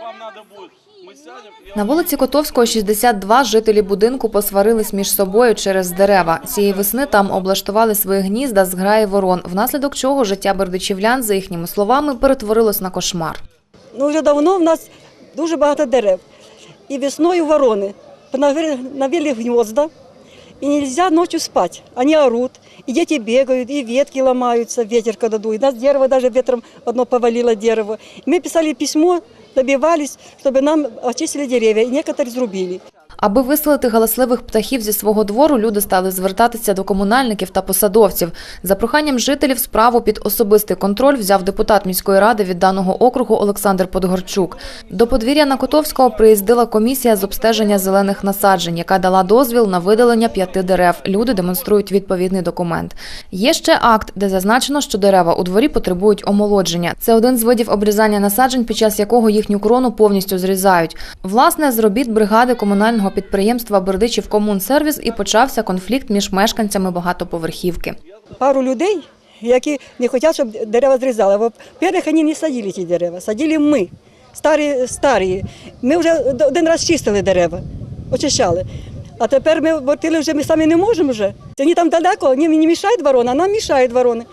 вам надо будет, мы сядем. я На вулиці Котовського, 62, жителі будинку посварились між собою через дерева. Цієї весни там облаштували свої гнізда з граї ворон, внаслідок чого життя бердичівлян, за їхніми словами, перетворилось на кошмар. Ну, вже давно в нас дуже багато дерев. І весною ворони понавели навели гнезда, и нельзя ночью спать. Они орут, и дети бегают, и ветки ломаются, ветер когда дует. Нас дерево даже ветром одно повалило дерево. И мы писали письмо, добивались, чтобы нам очистили деревья, и некоторые срубили. Аби виселити галасливих птахів зі свого двору, люди стали звертатися до комунальників та посадовців. За проханням жителів справу під особистий контроль взяв депутат міської ради від даного округу Олександр Подгорчук. До подвір'я на Котовського приїздила комісія з обстеження зелених насаджень, яка дала дозвіл на видалення п'яти дерев. Люди демонструють відповідний документ. Є ще акт, де зазначено, що дерева у дворі потребують омолодження. Це один з видів обрізання насаджень, під час якого їхню крону повністю зрізають. Власне, з робіт бригади комунального підприємства Бердичів Комунсервіс і почався конфлікт між мешканцями багатоповерхівки. Пару людей, які не хочуть, щоб дерева зрізали. Во-первых, вони не садили ті дерева, садили ми, старі, старі. Ми вже один раз чистили дерева, очищали. А тепер ми бортили вже ми самі не можемо вже. Вони там далеко, вони не мішають ворони, а нам мішають ворони.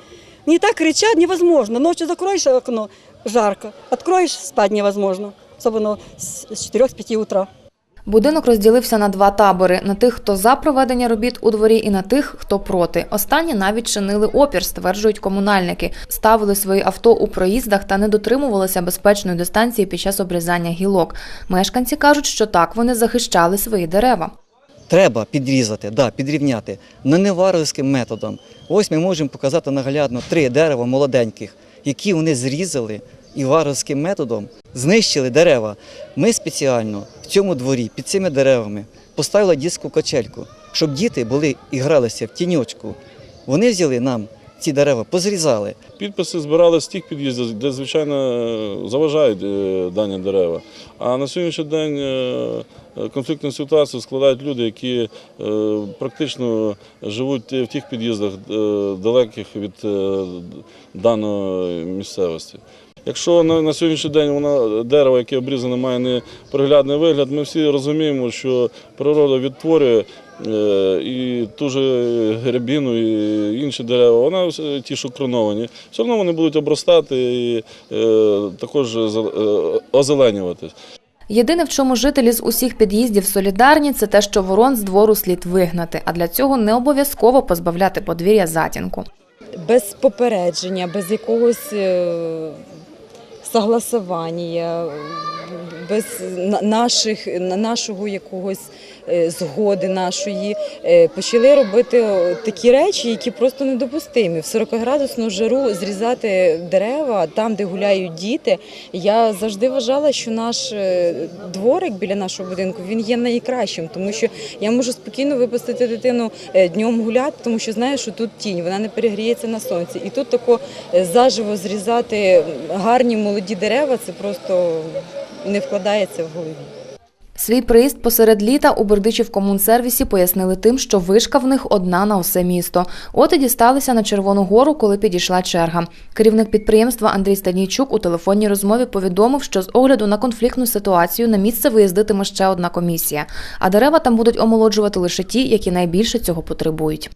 Вони так кричать, невозможно. Ночі закроєш окно, жарко, відкроєш, спати невозможно. Особливо з 4-5 утра. Будинок розділився на два табори: на тих, хто за проведення робіт у дворі, і на тих, хто проти. Останні навіть чинили опір, стверджують комунальники, ставили свої авто у проїздах та не дотримувалися безпечної дистанції під час обрізання гілок. Мешканці кажуть, що так вони захищали свої дерева. Треба підрізати, да, підрівняти, але не варварським методом. Ось ми можемо показати наглядно три дерева молоденьких, які вони зрізали і варварським методом знищили дерева. Ми спеціально в цьому дворі під цими деревами поставили дітську качельку, щоб діти були і гралися в тіньочку. Вони взяли нам ці дерева, позрізали. Підписи збирали з тих під'їздів, де, звичайно, заважають е, дані дерева. А на сьогоднішній день е, конфліктну ситуацію складають люди, які е, практично живуть в тих під'їздах далеких від даної місцевості. Якщо на, на сьогоднішній день вона дерево, яке обрізане, має неприглядний вигляд, ми всі розуміємо, що природа відтворює е, і ту же гребіну, і інші дерева, вона все- ті, що кроновані, все одно вони будуть обростати і е, також е, озеленюватись. Єдине, в чому жителі з усіх під'їздів солідарні, це те, що ворон з двору слід вигнати, а для цього не обов'язково позбавляти подвір'я затінку. без попередження, без якогось е, согласування, без наших, нашого якогось е, згоди нашої, е, почали робити такі речі, які просто недопустимі. В 40-градусну жару зрізати дерева там, де гуляють діти. Я завжди вважала, що наш е, дворик біля нашого будинку він є найкращим, тому що я можу спокійно випустити дитину днем гуляти, тому що знаю, що тут тінь, вона не перегріється на сонці. І тут тако заживо зрізати гарні молоді дерева, це просто не вкладається в голові. Свій приїзд посеред літа у Бердичів комунсервісі пояснили тим, що вишка в них одна на усе місто. От і дісталися на Червону гору, коли підійшла черга. Керівник підприємства Андрій Станійчук у телефонній розмові повідомив, що з огляду на конфліктну ситуацію на місце виїздитиме ще одна комісія. А дерева там будуть омолоджувати лише ті, які найбільше цього потребують.